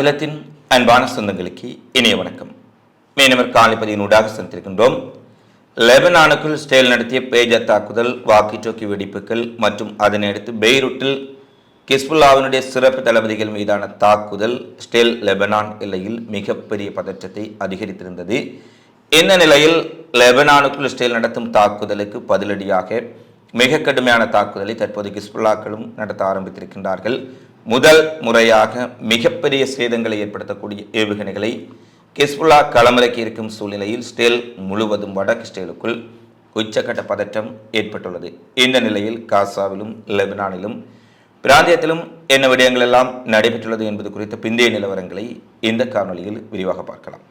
நிலத்தின் அன்பான சொந்தங்களுக்கு இணைய வணக்கம். மீனவர் காலிப்பதியின் ஊடாக சந்திருக்கின்றோம் லெபனானுக்குள் ஸ்டேல் நடத்திய பேஜர் தாக்குதல் வாக்கி டோக்கி வெடிப்புகள் மற்றும் அதனையடுத்து பெய்ரூட்டில் கிஸ்புல்லாவினுடைய சிறப்பு தளபதிகள் மீதான தாக்குதல் ஸ்டேல் லெபனான் எல்லையில் மிகப்பெரிய பதற்றத்தை அதிகரித்திருந்தது. இந்த நிலையில் லெபனானுக்குள் ஸ்டேல் நடத்தும் தாக்குதலுக்கு பதிலடியாக மிக கடுமையான தாக்குதலை தற்போது கிஸ்புல்லாக்களும் நடத்த ஆரம்பித்திருக்கின்றார்கள். முதல் முறையாக மிகப்பெரிய சேதங்களை ஏற்படுத்தக்கூடிய ஏவுகணைகளை கிஸ்புல்லா களமிறக்கி இருக்கும் சூழ்நிலையில் ஸ்டேல் முழுவதும் வடக்கு ஸ்டேலுக்குள் உச்சக்கட்ட பதற்றம் ஏற்பட்டுள்ளது. இந்த நிலையில் காசாவிலும் லெபனானிலும் பிராந்தியத்திலும் என்ன விடயங்கள் எல்லாம் நடைபெற்றுள்ளது என்பது குறித்த பிந்தைய நிலவரங்களை இந்த காணொலியில் விரிவாக பார்க்கலாம்.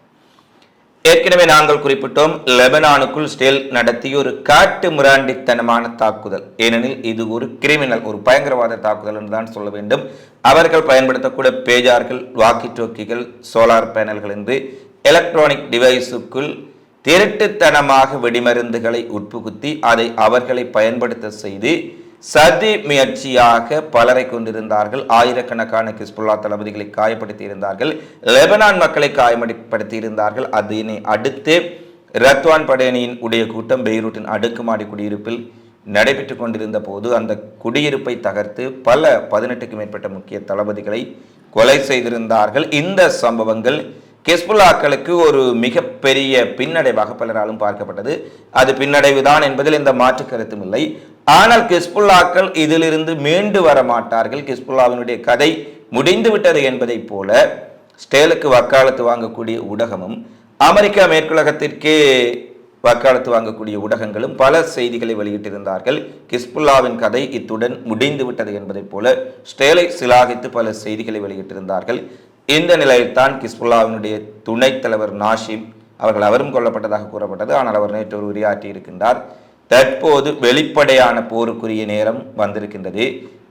ஏற்கனவே நாங்கள் குறிப்பிட்டோம் லெபனானுக்குள் ஸ்டேல் நடத்திய ஒரு காட்டு முராண்டித்தனமான தாக்குதல். ஏனெனில் இது ஒரு கிரிமினல் ஒரு பயங்கரவாத தாக்குதல் என்று தான் சொல்ல வேண்டும். அவர்கள் பயன்படுத்தக்கூடிய பேஜார்கள் வாக்கி டோக்கிகள் சோலார் பேனல்கள் என்று எலக்ட்ரானிக் டிவைஸுக்குள் திருட்டுத்தனமாக வெடிமருந்துகளை உட்புகுத்தி அதை அவர்களை பயன்படுத்த செய்து சதி முயற்சியாக பலரை கொண்டிருந்தார்கள். ஆயிரக்கணக்கான கிஸ்புல்லா தளபதிகளை காயப்படுத்தி இருந்தார்கள் லெபனான் மக்களை காயப்படுத்தி இருந்தார்கள் அதனை அடுத்து ரத்வான் படையணியின் உடைய கூட்டம் பெய்ரூட்டின் அடுக்குமாடி குடியிருப்பில் நடைபெற்று கொண்டிருந்த போது அந்த குடியிருப்பை தகர்த்து பல பதினெட்டுக்கும் மேற்பட்ட முக்கிய தளபதிகளை கொலை செய்திருந்தார்கள். இந்த சம்பவங்கள் கிஸ்புல்லாக்களுக்கு ஒரு மிகப்பெரிய பின்னடைவாக பலராலும் பார்க்கப்பட்டது. அது பின்னடைவு தான் என்பதில் எந்த மாற்று கருத்தும் இல்லை. ஆனால் கிஸ்புல்லாக்கள் இதிலிருந்து மீண்டு வர மாட்டார்கள் கிஸ்புல்லாவினுடைய கதை முடிந்து விட்டது என்பதைப் போல ஸ்டேலுக்கு வக்காலத்து வாங்கக்கூடிய ஊடகமும் அமெரிக்கா மேற்குலகத்திற்கே வக்காலத்து வாங்கக்கூடிய ஊடகங்களும் பல செய்திகளை வெளியிட்டிருந்தார்கள். கிஸ்புல்லாவின் கதை இத்துடன் முடிந்து விட்டது என்பதைப் போல ஸ்டேலை சிலாகித்து பல செய்திகளை வெளியிட்டிருந்தார்கள். இந்த நிலையில்தான் கிஸ்புல்லாவினுடைய துணைத் தலைவர் நாஷிம் அவர்கள் அவரும் கொல்லப்பட்டதாக கூறப்பட்டது. ஆனால் அவர் நேற்று ஒரு உரையாற்றி இருக்கின்றார் தற்போது வெளிப்படையான போருக்குரிய நேரம் வந்திருக்கின்றது.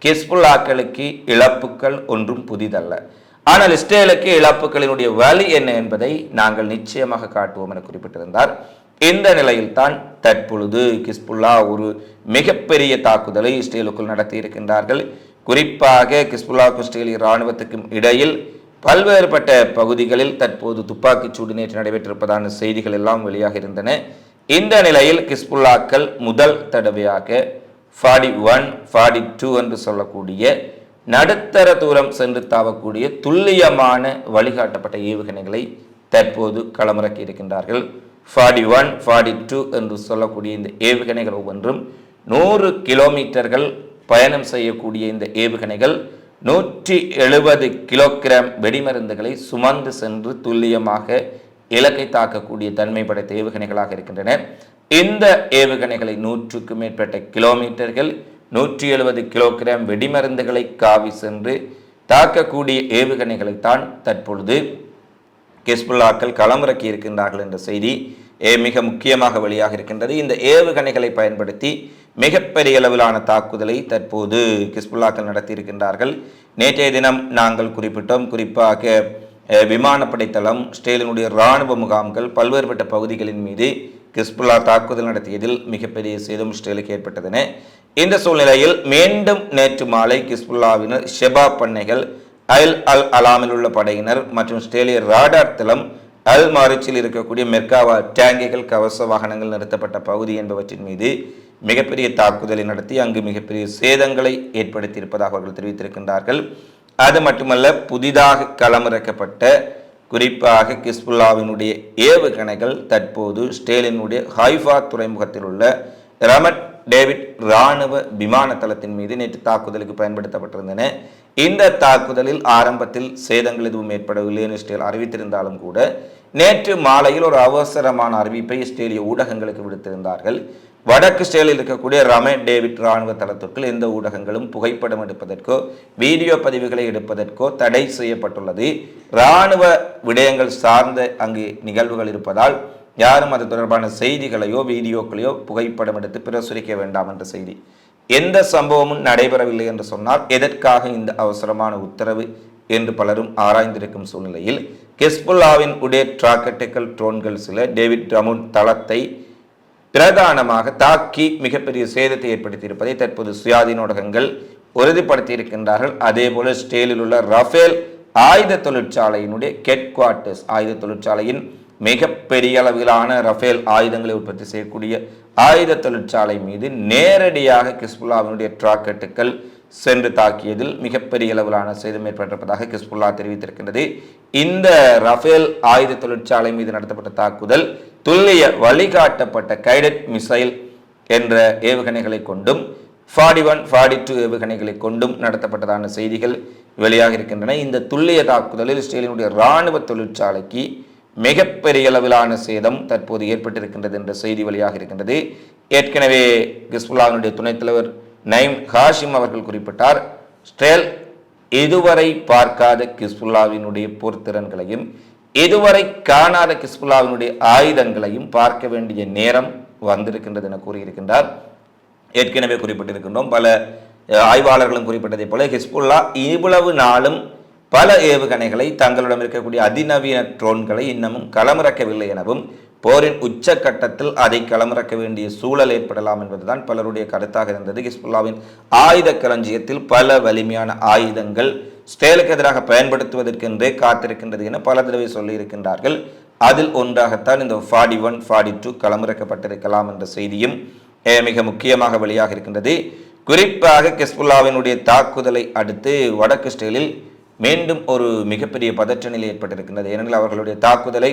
கிஸ்புல்லாக்களுக்கு இழப்புகள் ஒன்றும் புதிதல்ல. ஆனால் இஸ்ரேலுக்கு இழப்புகளினுடைய வழி என்ன என்பதை நாங்கள் நிச்சயமாக காட்டுவோம் என குறிப்பிட்டிருந்தார். இந்த நிலையில்தான் தற்பொழுது கிஸ்புல்லா ஒரு மிகப்பெரிய தாக்குதலை இஸ்ரேலுக்குள் நடத்தி இருக்கின்றார்கள் குறிப்பாக கிஸ்புல்லாவுக்கும் இஸ்ரேலிய இராணுவத்துக்கும் இடையில் பல்வேறுபட்ட பகுதிகளில் தற்போது துப்பாக்கிச் சூடு நேற்று நடைபெற்றிருப்பதான செய்திகள் எல்லாம் வெளியாக இருந்தன இந்த நிலையில் கிஸ்புல்லாக்கள் முதல் தடவையாக ஃபாடி ஒன் ஃபாடி டூ என்று சொல்லக்கூடிய நடுத்தர தூரம் சென்று தாவக்கூடிய துல்லியமான வழிகாட்டப்பட்ட ஏவுகணைகளை தற்போது களமிறக்கி இருக்கின்றார்கள். ஃபாடி ஒன் ஃபாடி டூ என்று சொல்லக்கூடிய இந்த ஏவுகணைகள் ஒவ்வொன்றும் நூறு கிலோமீட்டர்கள் பயணம் செய்யக்கூடிய இந்த ஏவுகணைகள் நூற்றி எழுபது கிலோகிராம் வெடிமருந்துகளை சுமந்து சென்று துல்லியமாக இலக்கை தாக்கக்கூடிய தன்மை படைத்த ஏவுகணைகளாக இருக்கின்றன. இந்த ஏவுகணைகளை நூற்றுக்கும் மேற்பட்ட கிலோமீட்டர்கள் நூற்றி எழுபது கிலோகிராம் வெடிமருந்துகளை காவி சென்று தாக்கக்கூடிய ஏவுகணைகளைத்தான் தற்பொழுது கெஸ்புல்லாக்கள் களமிறக்கி இருக்கின்றார்கள் என்ற செய்தி ஏ மிக முக்கியமாக வெளியாக இருக்கின்றது. இந்த ஏவுகணைகளை பயன்படுத்தி மிகப்பெரிய அளவிலான தாக்குதலை தற்போது கிஸ்புல்லாக்கள் நடத்தியிருக்கின்றார்கள். நேற்றைய தினம் நாங்கள் குறிப்பிட்டோம் குறிப்பாக விமானப்படை தளம் ஸ்டேலினுடைய இராணுவ முகாம்கள் பல்வேறுபட்ட பகுதிகளின் மீது கிஸ்புல்லா தாக்குதல் நடத்தியதில் மிகப்பெரிய சேதம் ஸ்டேலுக்கு ஏற்பட்டதென இந்த சூழ்நிலையில் மீண்டும் நேற்று மாலை கிஸ்புல்லாவினர் ஷெபா பண்ணைகள் அல் அல் அலாமில் உள்ள படையினர் மற்றும் ஸ்டேலிய ராடார் தளம் அல் மாரிச்சில் இருக்கக்கூடிய மெர்காவா டேங்கிகள் கவச வாகனங்கள் நிறுத்தப்பட்ட பகுதி என்பவற்றின் மீது மிகப்பெரிய தாக்குதலை நடத்தி அங்கு மிகப்பெரிய சேதங்களை ஏற்படுத்தியிருப்பதாக அவர்கள் தெரிவித்திருக்கின்றார்கள். அது மட்டுமல்ல புதிதாக களமிறக்கப்பட்ட குறிப்பாக கிஸ்புல்லாவினுடைய ஏவுகணைகள் தற்போது ஸ்டேலினுடைய ஹைஃபா துறைமுகத்தில் உள்ள ரமட் டேவிட் இராணுவ விமான தளத்தின் மீது நேற்று தாக்குதலுக்கு பயன்படுத்தப்பட்டிருந்தன. இந்த தாக்குதலில் ஆரம்பத்தில் சேதங்கள் எதுவும் ஏற்படவில்லை என்று ஸ்டேல் அறிவித்திருந்தாலும் கூட நேற்று மாலையில் ஒரு அவசரமான அறிவிப்பை இஸ்ரேலிய ஊடகங்களுக்கு விடுத்திருந்தார்கள். வடக்கு ஸ்டேலில் இருக்கக்கூடிய ரமே டேவிட் இராணுவ தளத்திற்குள் எந்த ஊடகங்களும் புகைப்படம் எடுப்பதற்கோ வீடியோ பதிவுகளை எடுப்பதற்கோ தடை செய்யப்பட்டுள்ளது. இராணுவ விடயங்கள் சார்ந்த அங்கு நிகழ்வுகள் இருப்பதால் யாரும் அது தொடர்பான செய்திகளையோ வீடியோக்களையோ புகைப்படம் எடுத்து பிரசுரிக்க வேண்டாம் என்ற செய்தி. எந்த சம்பவமும் நடைபெறவில்லை என்று சொன்னால் எதற்காக இந்த அவசரமான உத்தரவு என்று பலரும் ஆராய்ந்திருக்கும் சூழ்நிலையில் கெஸ்புல்லாவின் உடைய டிராக்கெட்டுகள் ட்ரோன்கள் சில டேவிட் ரமுன் தளத்தை பிரதானமாக தாக்கி மிகப்பெரிய சேதத்தை ஏற்படுத்தியிருப்பதை தற்போது சுயாதீன ஊடகங்கள் உறுதிப்படுத்தி இருக்கின்றார்கள் அதே போல ஸ்டேலில் உள்ள ரஃபேல் ஆயுத தொழிற்சாலையினுடைய கெட் குவார்ட்டர்ஸ் ஆயுத தொழிற்சாலையின் மிகப்பெரிய அளவிலான ரஃபேல் ஆயுதங்களை உற்பத்தி செய்யக்கூடிய ஆயுத தொழிற்சாலை மீது நேரடியாக கிஸ்புல்லாவினுடைய ட்ராக்கெட்டுகள் சென்று தாக்கியதில் மிகப்பெரிய அளவிலான சேதம் ஏற்பட்டிருப்பதாக கிஸ்புல்லா தெரிவித்திருக்கின்றது. இந்த ரஃபேல் ஆயுத தொழிற்சாலை மீது நடத்தப்பட்ட தாக்குதல் துல்லிய வழிகாட்டப்பட்ட கைடட் மிசைல் என்ற ஏவுகணைகளை கொண்டும் ஃபாடி ஒன் ஃபாடி டூ ஏவுகணைகளை கொண்டும் நடத்தப்பட்டதான செய்திகள் வெளியாக இருக்கின்றன. இந்த துல்லிய தாக்குதலில் இஸ்ரேலினுடைய இராணுவ தொழிற்சாலைக்கு மிகப்பெரிய அளவிலான சேதம் தற்போது ஏற்பட்டிருக்கின்றது என்ற செய்தி வெளியாக இருக்கின்றது. ஏற்கனவே கிஸ்புல்லாவினுடைய துணைத் தலைவர் நைம் ஹாஷிம் அவர்கள் குறிப்பிட்டார் ஸ்டேல் இதுவரை பார்க்காத கிஸ்புல்லாவினுடைய போர்த்திறன்களையும் இதுவரை காணாத கிஸ்புல்லாவினுடைய ஆயுதங்களையும் பார்க்க வேண்டிய நேரம் வந்திருக்கின்றது என கூறியிருக்கின்றார். ஏற்கனவே குறிப்பிட்டிருக்கின்றோம் பல ஆய்வாளர்களும் குறிப்பிட்டதைப் போல ஹிஸ்புல்லா இவ்வளவு நாளும் பல ஏவுகணைகளை தங்களிடம் இருக்கக்கூடிய அதிநவீன ட்ரோன்களை இன்னமும் களமிறக்கவில்லை எனவும் போரின் உச்சக்கட்டத்தில் அதை களமிறக்க வேண்டிய சூழல் ஏற்படலாம் என்பதுதான் பலருடைய கருத்தாக இருந்தது. ஹிஸ்புல்லாவின் ஆயுத களஞ்சியத்தில் பல வலிமையான ஆயுதங்கள் ஸ்டேலுக்கு எதிராக பயன்படுத்துவதற்கென்றே காத்திருக்கின்றது என பல தடவை சொல்லியிருக்கின்றார்கள். அதில் ஒன்றாகத்தான் இந்த ஃபாடி ஒன் ஃபாடி டூ களமிறக்கப்பட்டிருக்கலாம் என்ற செய்தியும் மிக முக்கியமாக வெளியாக இருக்கின்றது. குறிப்பாக கெஸ்புல்லாவினுடைய தாக்குதலை அடுத்து வடக்கு ஸ்டேலில் மீண்டும் ஒரு மிகப்பெரிய பதற்ற நிலை ஏற்பட்டிருக்கின்றது. ஏனெனில் அவர்களுடைய தாக்குதலை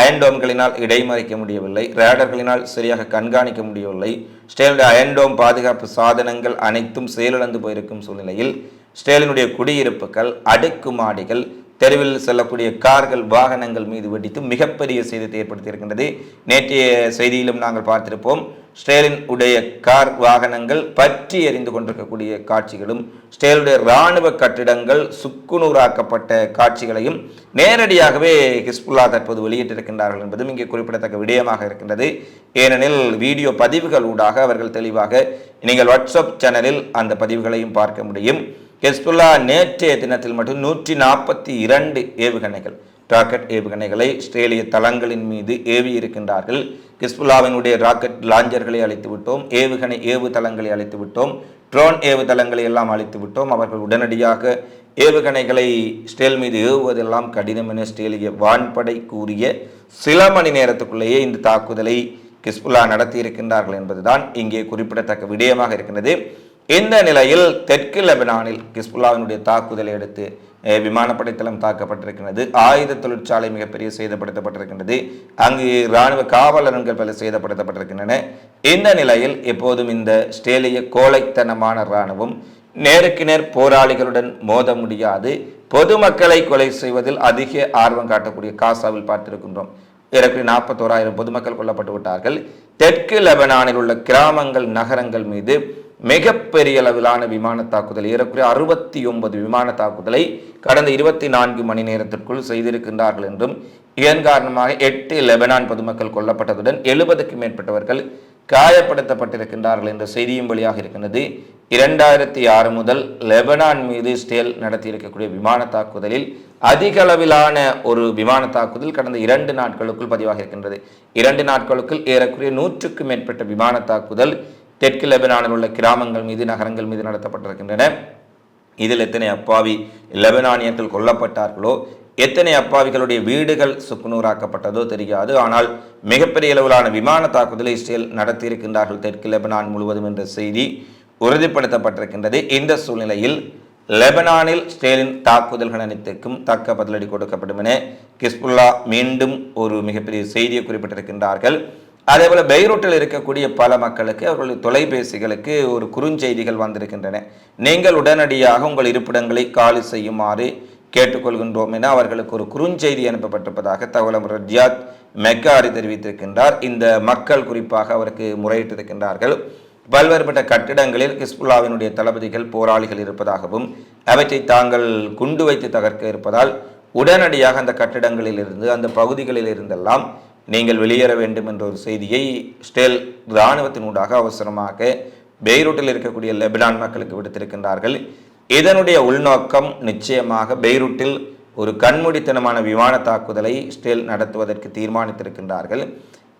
அயன்டோம்களினால் இடைமறிக்க முடியவில்லை ரேடர்களினால் சரியாக கண்காணிக்க முடியவில்லை. ஸ்டேலுடைய அயன்டோம் பாதுகாப்பு சாதனங்கள் அனைத்தும் செயலிழந்து போயிருக்கும் சூழ்நிலையில் ஸ்டேலினுடைய குடியிருப்புகள் அடுக்குமாடிகள் தெருவில் செல்லக்கூடிய கார்கள் வாகனங்கள் மீது வெடித்து மிகப்பெரிய சேதத்தை ஏற்படுத்தியிருக்கின்றது. நேற்றைய செய்தியிலும் நாங்கள் பார்த்திருப்போம் ஸ்டேலின் உடைய கார் வாகனங்கள் பற்றி எறிந்து கொண்டிருக்கக்கூடிய காட்சிகளும் ஸ்டேலுடைய இராணுவ கட்டிடங்கள் சுக்குநூறாக்கப்பட்ட காட்சிகளையும் நேரடியாகவே ஹிஸ்புல்லா தற்போது வெளியிட்டிருக்கின்றார்கள் என்பதும் இங்கே குறிப்பிடத்தக்க விடயமாக இருக்கின்றது. ஏனெனில் வீடியோ பதிவுகள் ஊடாக அவர்கள் தெளிவாக நீங்கள் வாட்ஸ்அப் சேனலில் அந்த பதிவுகளையும் பார்க்க முடியும். ஹெஸ்புல்லா நேற்றைய தினத்தில் மட்டும் நூற்றி நாற்பத்தி இரண்டு ஏவுகணைகள் ராக்கெட் ஏவுகணைகளை இஸ்ரேலிய தளங்களின் மீது ஏவி இருக்கின்றார்கள். ஹிஸ்புல்லாவினுடைய ராக்கெட் லாஞ்சர்களை அழைத்து விட்டோம் ஏவுகணை ஏவு தளங்களை அழைத்து விட்டோம் ட்ரோன் ஏவு தளங்களை எல்லாம் அழைத்து விட்டோம். அவர்கள் உடனடியாக ஏவுகணைகளை ஸ்டேல் மீது ஏவுவதெல்லாம் கடினம் என ஸ்டேலிய வான்படை கூறிய சில மணி நேரத்துக்குள்ளேயே இந்த தாக்குதலை கிஸ்புல்லா நடத்தியிருக்கின்றார்கள் என்பதுதான் இங்கே குறிப்பிடத்தக்க விடயமாக இருக்கின்றது. இந்த நிலையில் தெற்கு லெபனானில் கிஸ்புல்லாவினுடைய தாக்குதலை அடுத்து விமானப்படைத்தளம் விமானப்படை தளம் தாக்கப்பட்டிருக்கிறது ஆயுத தொழிற்சாலை மிகப்பெரிய சேதப்படுத்தப்பட்டிருக்கின்றது. அங்கு இராணுவ காவலர்கள் பல சேதப்படுத்தப்பட்டிருக்கின்றன. இந்த நிலையில் எப்போதும் இந்த ஸ்டேலிய கோழைத்தனமான இராணுவம் நேருக்கு நேர் போராளிகளுடன் மோத முடியாது. பொதுமக்களை கொலை செய்வதில் அதிக ஆர்வம் காட்டக்கூடிய காசாவில் பார்த்திருக்கின்றோம். ஏறக்குறைய நாற்பத்தோராயிரம் பொதுமக்கள் கொல்லப்பட்டு விட்டார்கள். தெற்கு லெபனானில் உள்ள கிராமங்கள் நகரங்கள் மீது மிகப்பெரிய அளவிலான விமான தாக்குதல் ஏறக்குறைய அறுபத்தி ஒன்பது விமான தாக்குதலை கடந்த இருபத்தி நான்கு மணி நேரத்திற்குள் செய்திருக்கின்றார்கள் என்றும் இதன் காரணமாக எட்டு லெபனான் பொதுமக்கள் கொல்லப்பட்டதுடன் எழுபதுக்கும் மேற்பட்டவர்கள் காயப்படுத்தப்பட்டிருக்கின்றார்கள் என்ற செய்தியும் வெளியாக இருக்கின்றது. இரண்டாயிரத்தி ஆறு முதல் லெபனான் மீது ஸ்டேல் நடத்தியிருக்கக்கூடிய விமான தாக்குதலில் அதிக அளவிலான ஒரு விமான தாக்குதல் கடந்த இரண்டு நாட்களுக்குள் பதிவாக இருக்கின்றது இரண்டு நாட்களுக்குள் ஏறக்குறைய நூற்றுக்கும் மேற்பட்ட விமான தாக்குதல் தெற்கு லெபனானில் உள்ள கிராமங்கள் மீது நகரங்கள் மீது நடத்தப்பட்டிருக்கின்றன. இதில் எத்தனை அப்பாவி லெபனானியர்கள் கொல்லப்பட்டார்களோ எத்தனை அப்பாவிகளுடைய வீடுகள் சுக்குநூறாக்கப்பட்டதோ தெரியாது. ஆனால் மிகப்பெரிய அளவிலான விமான தாக்குதலை இஸ்ரேல் நடத்தியிருக்கின்றார்கள் தெற்கு லெபனான் முழுவதும் என்ற செய்தி உறுதிப்படுத்தப்பட்டிருக்கின்றது. இந்த சூழ்நிலையில் லெபனானில் ஸ்டேலின் தாக்குதல்கள் அனைத்துக்கும் தக்க பதிலடி கொடுக்கப்படும் என கிஸ்புல்லா மீண்டும் ஒரு மிகப்பெரிய செய்தியை குறிப்பிட்டிருக்கின்றார்கள். அதேபோல பெய்ரூட்டில் இருக்கக்கூடிய பல மக்களுக்கு அவர்களுடைய தொலைபேசிகளுக்கு ஒரு குறுஞ்செய்திகள் வந்திருக்கின்றன. நீங்கள் உடனடியாக உங்கள் இருப்பிடங்களை காலி செய்யுமாறு கேட்டுக்கொள்கின்றோம் என அவர்களுக்கு ஒரு குறுஞ்செய்தி அனுப்பப்பட்டிருப்பதாக தகவலம் ரஜியாத் மெக்காரி தெரிவித்திருக்கின்றார். இந்த மக்கள் குறிப்பாக அவருக்கு முறையிட்டிருக்கின்றார்கள். பல்வேறுபட்ட கட்டிடங்களில் கிஸ்புல்லாவினுடைய தளபதிகள் போராளிகள் இருப்பதாகவும் அவற்றை தாங்கள் குண்டு வைத்து தகர்க்க இருப்பதால் உடனடியாக அந்த கட்டிடங்களில் இருந்து அந்த பகுதிகளில் இருந்தெல்லாம் நீங்கள் வெளியேற வேண்டும் என்ற ஒரு செய்தியை ஸ்டேல் இராணுவத்தினூடாக அவசரமாக பெய்ரூட்டில் இருக்கக்கூடிய லெபனான் மக்களுக்கு விடுத்திருக்கின்றார்கள். இதனுடைய உள்நோக்கம் நிச்சயமாக பெய்ரூட்டில் ஒரு கண்மூடித்தனமான விமான தாக்குதலை ஸ்டேல் நடத்துவதற்கு தீர்மானித்திருக்கின்றார்கள்.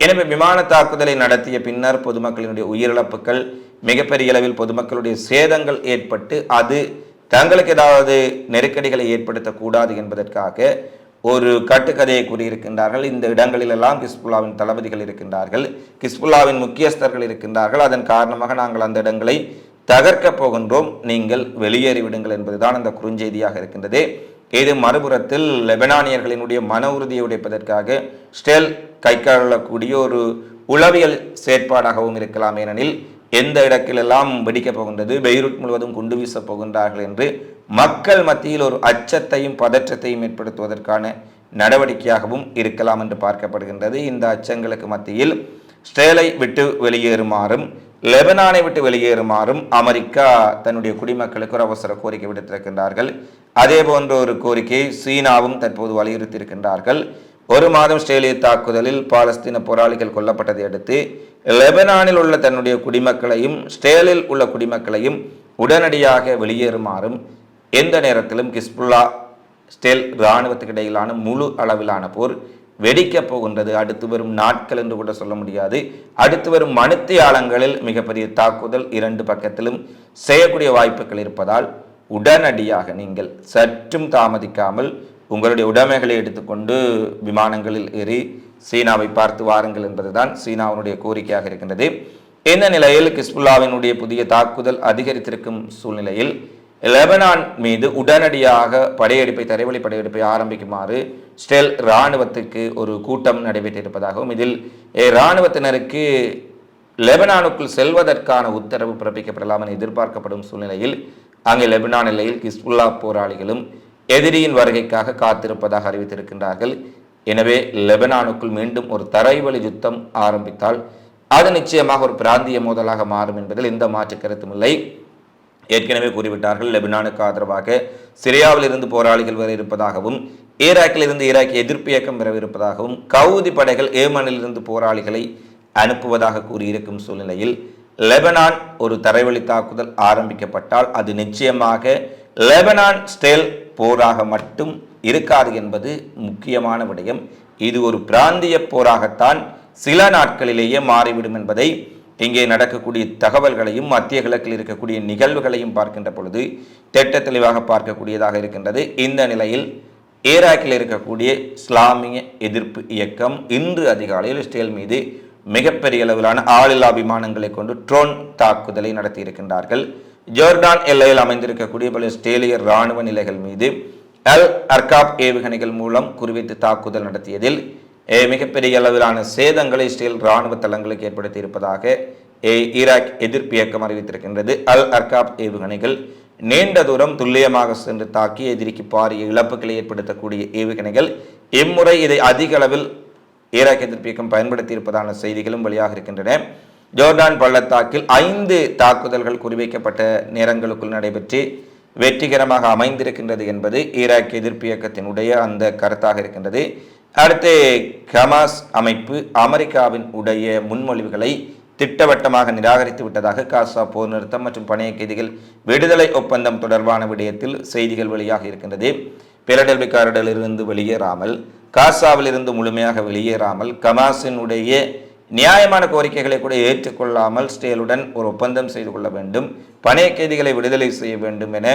எனவே விமான தாக்குதலை நடத்திய பின்னர் பொதுமக்களினுடைய உயிரிழப்புகள் மிகப்பெரிய அளவில் பொதுமக்களுடைய சேதங்கள் ஏற்பட்டு அது தங்களுக்கு ஏதாவது நெருக்கடிகளை ஏற்படுத்தக்கூடாது என்பதற்காக ஒரு கட்டுக்கதையை கூறியிருக்கின்றார்கள். இந்த இடங்களிலெல்லாம் கிஸ்புல்லாவின் தளபதிகள் இருக்கின்றார்கள். கிஸ்புல்லாவின் முக்கியஸ்தர்கள் இருக்கின்றார்கள். அதன் காரணமாக நாங்கள் அந்த இடங்களை தகர்க்கப் போகின்றோம். நீங்கள் வெளியேறிவிடுங்கள் என்பதுதான் அந்த குறுஞ்செய்தியாக இருக்கின்றது. இது மறுபுறத்தில் லெபனானியர்களினுடைய மன உறுதியை உடைப்பதற்காக ஸ்டெல் கைக்காளக்கூடிய ஒரு உளவியல் செயற்பாடாகவும் இருக்கலாம். ஏனெனில் எந்த இடத்திலெல்லாம் வெடிக்கப் போகின்றது பெய்ரூட் முழுவதும் குண்டு வீசப் போகின்றார்கள் என்று மக்கள் மத்தியில் ஒரு அச்சத்தையும் பதற்றத்தையும் ஏற்படுத்துவதற்கான நடவடிக்கையாகவும் இருக்கலாம் என்று பார்க்கப்படுகின்றது. இந்த அச்சங்களுக்கு மத்தியில் ஸ்டேலை விட்டு வெளியேறுமாறும் லெபனானை விட்டு வெளியேறுமாறும் அமெரிக்கா தன்னுடைய குடிமக்களுக்கு ஒரு அவசர கோரிக்கை விடுத்திருக்கின்றார்கள். அதே போன்ற ஒரு கோரிக்கையை சீனாவும் தற்போது வலியுறுத்தியிருக்கின்றார்கள். ஒரு மாதம் ஸ்டேலிய தாக்குதலில் பாலஸ்தீன போராளிகள் கொல்லப்பட்டதை அடுத்து லெபனானில் உள்ள தன்னுடைய குடிமக்களையும் ஸ்டேலில் உள்ள குடிமக்களையும் உடனடியாக வெளியேறுமாறும் எந்த நேரத்திலும் கிஸ்புல்லா ஸ்டேல் இராணுவத்துக்கிடையிலான முழு அளவிலான போர் வெடிக்கப் போகின்றது. அடுத்து வரும் நாட்கள் என்று கூட சொல்ல முடியாது. அடுத்து வரும் மணித்தியாலங்களில் மிகப்பெரிய தாக்குதல் இரண்டு பக்கத்திலும் செய்யக்கூடிய வாய்ப்புகள் இருப்பதால் உடனடியாக நீங்கள் சற்றும் தாமதிக்காமல் உங்களுடைய உடைமைகளை எடுத்துக்கொண்டு விமானங்களில் ஏறி சீனாவை பார்த்து வாருங்கள் என்பதுதான் சீனாவினுடைய கோரிக்கையாக இருக்கின்றது. இந்த நிலையில் கிஸ்புல்லாவினுடைய புதிய தாக்குதல் அதிகரித்திருக்கும் சூழ்நிலையில் லெபனான் மீது உடனடியாக படையெடுப்பை தரைவழி படையெடுப்பை ஆரம்பிக்குமாறு ஸ்டெல் இராணுவத்துக்கு ஒரு கூட்டம் நடைபெற்றிருப்பதாகவும் இதில் இராணுவத்தினருக்கு லெபனானுக்குள் செல்வதற்கான உத்தரவு பிறப்பிக்கப்படலாம் என எதிர்பார்க்கப்படும் சூழ்நிலையில் அங்கே லெபனான் எல்லையில் கிஸ்புல்லா போராளிகளும் எதிரியின் வருகைக்காக காத்திருப்பதாக அறிவித்திருக்கின்றார்கள். எனவே லெபனானுக்குள் மீண்டும் ஒரு தரைவழி யுத்தம் ஆரம்பித்தால் அது நிச்சயமாக ஒரு பிராந்திய மோதலாக மாறும் என்பதில் எந்த மாற்று கருத்தும் இல்லை. ஏற்கனவே கூறிவிட்டார்கள். லெபனானுக்கு ஆதரவாக சிரியாவில் இருந்து போராளிகள் வர இருப்பதாகவும் ஈராக்கில் இருந்து ஈராக் எதிர்ப்பு இயக்கம் வரவிருப்பதாகவும் கவுதி படைகள் ஏமனில் இருந்து போராளிகளை அனுப்புவதாக கூறியிருக்கும் சூழ்நிலையில் லெபனான் ஒரு தரைவழி தாக்குதல் ஆரம்பிக்கப்பட்டால் அது நிச்சயமாக லெபனான் ஸ்டேல் போராக மட்டும் இருக்காது என்பது முக்கியமான விடயம். இது ஒரு பிராந்திய போராகத்தான் சில நாட்களிலேயே மாறிவிடும் என்பதை இங்கே நடக்கக்கூடிய தகவல்களையும் மத்திய கிழக்கில் இருக்கக்கூடிய நிகழ்வுகளையும் பார்க்கின்ற பொழுது திட்ட தெளிவாக பார்க்கக்கூடியதாக இருக்கின்றது. இந்த நிலையில் ஈராக்கில் இருக்கக்கூடிய இஸ்லாமிய எதிர்ப்பு இயக்கம் இன்று அதிகாலையில் இஸ்ரேல் மீது மிகப்பெரிய அளவிலான ஆளில்லா விமானங்களை கொண்டு ட்ரோன் தாக்குதலை நடத்தியிருக்கின்றார்கள். ஜோர்டான் எல்லையில் அமைந்திருக்கக்கூடிய பல இஸ்ரேலிய இராணுவ நிலைகள் மீது அல் அர்காப் ஏவுகணைகள் மூலம் குறிவைத்து தாக்குதல் நடத்தியதில் மிகப்பெரிய அளவிலான சேதங்களை இஸ்ரேல் இராணுவ தளங்களுக்கு ஏற்படுத்தி இருப்பதாக ஏ, ஈராக் எதிர்ப்பு இயக்கம் அறிவித்திருக்கின்றது. அல் அர்காப் ஏவுகணைகள் நீண்ட தூரம் துல்லியமாக சென்று தாக்கி எதிரிக்கு பாரிய இழப்புகளை ஏற்படுத்தக்கூடிய ஏவுகணைகள் இம்முறை இதை அதிக அளவில் ஈராக் எதிர்ப்பு இயக்கம் பயன்படுத்தி இருப்பதான செய்திகளும் வெளியாக இருக்கின்றன. ஜோர்டான் பள்ளத்தாக்கில் ஐந்து தாக்குதல்கள் குறிவைக்கப்பட்ட நேரங்களுக்குள் நடைபெற்று வெற்றிகரமாக அமைந்திருக்கின்றது என்பது ஈராக் எதிர்ப்பு இயக்கத்தினுடைய அந்த கருத்தாக இருக்கின்றது. அடுத்து ஹமாஸ் அமைப்பு அமெரிக்காவின் உடைய முன்மொழிவுகளை திட்டவட்டமாக நிராகரித்து விட்டதாக காசா போர் நிறுத்தம் மற்றும் பணைய கைதிகள் விடுதலை ஒப்பந்தம் தொடர்பான விடயத்தில் செய்திகள் வெளியாக இருக்கின்றது. பிலடெல்பிக்காரிடலிருந்து வெளியேறாமல் காசாவில் இருந்து முழுமையாக வெளியேறாமல் கமாஸினுடைய நியாயமான கோரிக்கைகளை கூட ஏற்றுக்கொள்ளாமல் ஸ்டேலுடன் ஒரு ஒப்பந்தம் செய்து கொள்ள வேண்டும் பணைய கைதிகளை விடுதலை செய்ய வேண்டும் என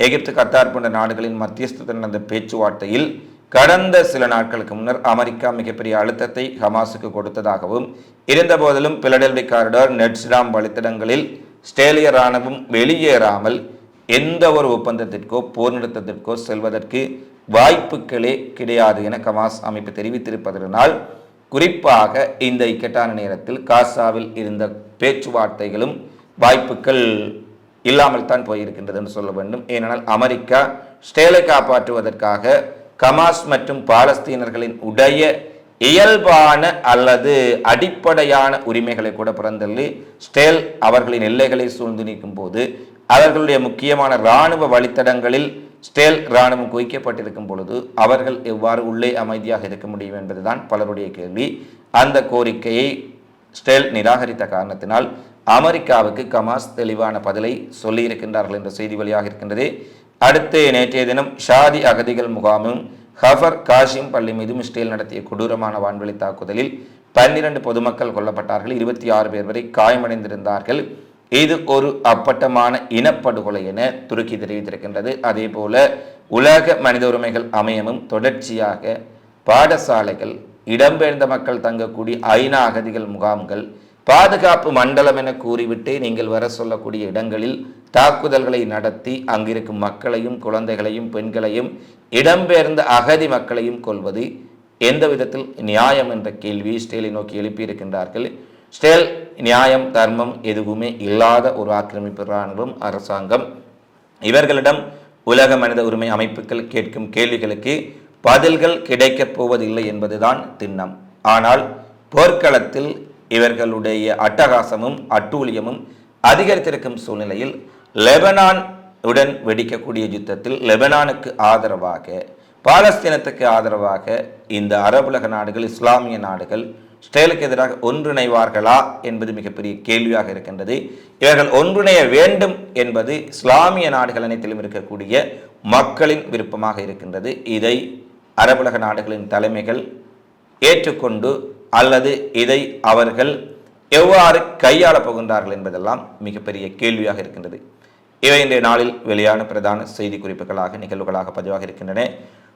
எகிப்து கத்தார் போன்ற நாடுகளின் மத்தியஸ்தத்துடன் நடந்த பேச்சுவார்த்தையில் கடந்த சில நாட்களுக்கு முன்னர் அமெரிக்கா மிகப்பெரிய அழுத்தத்தை ஹமாஸுக்கு கொடுத்ததாகவும் இருந்தபோதிலும் பிலடெல்வி காரிடார் நெட்ஸ்டாம் வழித்தடங்களில் ஸ்டேலிய ராணுவம் வெளியேறாமல் எந்த ஒரு ஒப்பந்தத்திற்கோ போர் நிறுத்தத்திற்கோ செல்வதற்கு வாய்ப்புகளே கிடையாது என கமாஸ் அமைப்பு தெரிவித்திருப்பதனால் குறிப்பாக இந்த இக்கட்டான நேரத்தில் காசாவில் இருந்த பேச்சுவார்த்தைகளும் வாய்ப்புகள் இல்லாமல் தான் போயிருக்கின்றது என்று சொல்ல வேண்டும். ஏனென்றால் அமெரிக்கா ஸ்டேலை காப்பாற்றுவதற்காக கமாஸ் மற்றும் பாலஸ்தீனர்களின் உடைய இயல்பான அல்லது அடிப்படையான உரிமைகளை கூட பிறந்தள்ளி ஸ்டேல் அவர்களின் எல்லைகளை சூழ்ந்து நிற்கும் போது அவர்களுடைய முக்கியமான இராணுவ வழித்தடங்களில் ஸ்டேல் இராணுவம் குவிக்கப்பட்டிருக்கும் பொழுது அவர்கள் எவ்வாறு உள்ளே அமைதியாக இருக்க முடியும் என்பதுதான் பலருடைய கேள்வி. அந்த கோரிக்கையை ஸ்டேல் நிராகரித்த காரணத்தினால் அமெரிக்காவுக்கு கமாஸ் தெளிவான பதிலை சொல்லியிருக்கின்றார்கள் என்ற செய்தி வழியாக இருக்கின்றது. அடுத்து நேற்றைய தினம் ஷாதி அகதிகள் முகாமும் ஹஃபர் காஷிம் பள்ளி மீதும் இஸ்ரேல் நடத்திய கொடூரமான வான்வெளி தாக்குதலில் பன்னிரண்டு பொதுமக்கள் கொல்லப்பட்டார்கள். இருபத்தி ஆறு பேர் வரை காயமடைந்திருந்தார்கள். இது ஒரு அப்பட்டமான இனப்படுகொலை என துருக்கி தெரிவித்திருக்கின்றது. அதே போல உலக மனித உரிமைகள் அமையமும் தொடர்ச்சியாக பாடசாலைகள் இடம்பெயர்ந்த மக்கள் தங்கக்கூடிய ஐநா அகதிகள் முகாம்கள் பாதுகாப்பு மண்டலம் என கூறிவிட்டு நீங்கள் வர சொல்லக்கூடிய இடங்களில் தாக்குதல்களை நடத்தி அங்கிருக்கும் மக்களையும் குழந்தைகளையும் பெண்களையும் இடம்பெயர்ந்த அகதி மக்களையும் கொள்வது எந்த விதத்தில் நியாயம் என்ற கேள்வியை ஸ்டேலை நோக்கி எழுப்பியிருக்கின்றார்கள். ஸ்டேல் நியாயம் தர்மம் எதுவுமே இல்லாத ஒரு ஆக்கிரமிப்பு இராணுவம் அரசாங்கம். இவர்களிடம் உலக மனித உரிமை அமைப்புகள் கேட்கும் கேள்விகளுக்கு பதில்கள் கிடைக்கப் போவதில்லை என்பதுதான் திண்ணம். ஆனால் போர்க்களத்தில் இவர்களுடைய அட்டகாசமும் அட்டூழியமும் அதிகரித்திருக்கும் சூழ்நிலையில் லெபனான் உடன் வெடிக்கக்கூடிய யுத்தத்தில் லெபனானுக்கு ஆதரவாக பாலஸ்தீனத்துக்கு ஆதரவாக இந்த அரபுலக நாடுகள் இஸ்லாமிய நாடுகள் இஸ்ரேலுக்கு எதிராக ஒன்றிணைவார்களா என்பது மிகப்பெரிய கேள்வியாக இருக்கின்றது. இவர்கள் ஒன்றிணைய வேண்டும் என்பது இஸ்லாமிய நாடுகள் அனைத்திலும் இருக்கக்கூடிய மக்களின் விருப்பமாக இருக்கின்றது. இதை அரபுலக நாடுகளின் தலைமைகள் ஏற்றுக்கொண்டு அல்லது இதை அவர்கள் எவ்வாறு கையாளப் போகின்றார்கள் என்பதெல்லாம் மிகப்பெரிய கேள்வியாக இருக்கின்றது. இவை இன்றைய நாளில் வெளியான பிரதான செய்தி குறிப்புகளாக நிகழ்வுகளாக பதிவாக இருக்கின்றன.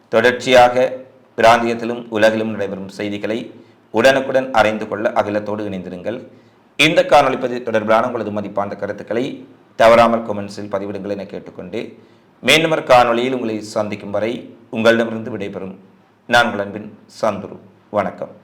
தொடர்ச்சியாக பிராந்தியத்திலும் உலகிலும் நடைபெறும் செய்திகளை உடனுக்குடன் அறிந்து கொள்ள அகிலத்தோடு இணைந்திருங்கள். இந்த காணொலி பதிவு தொடர்பிலான உங்களது மதிப்பான கருத்துக்களை தவறாமல் கொமெண்ட்ஸில் பதிவிடுங்கள் என கேட்டுக்கொண்டு மீண்டும் ஒரு காணொளியில் உங்களை சந்திக்கும் வரை உங்களிடமிருந்து விடைபெறும். நான் உங்கள் அன்பின் சந்துரு. வணக்கம்.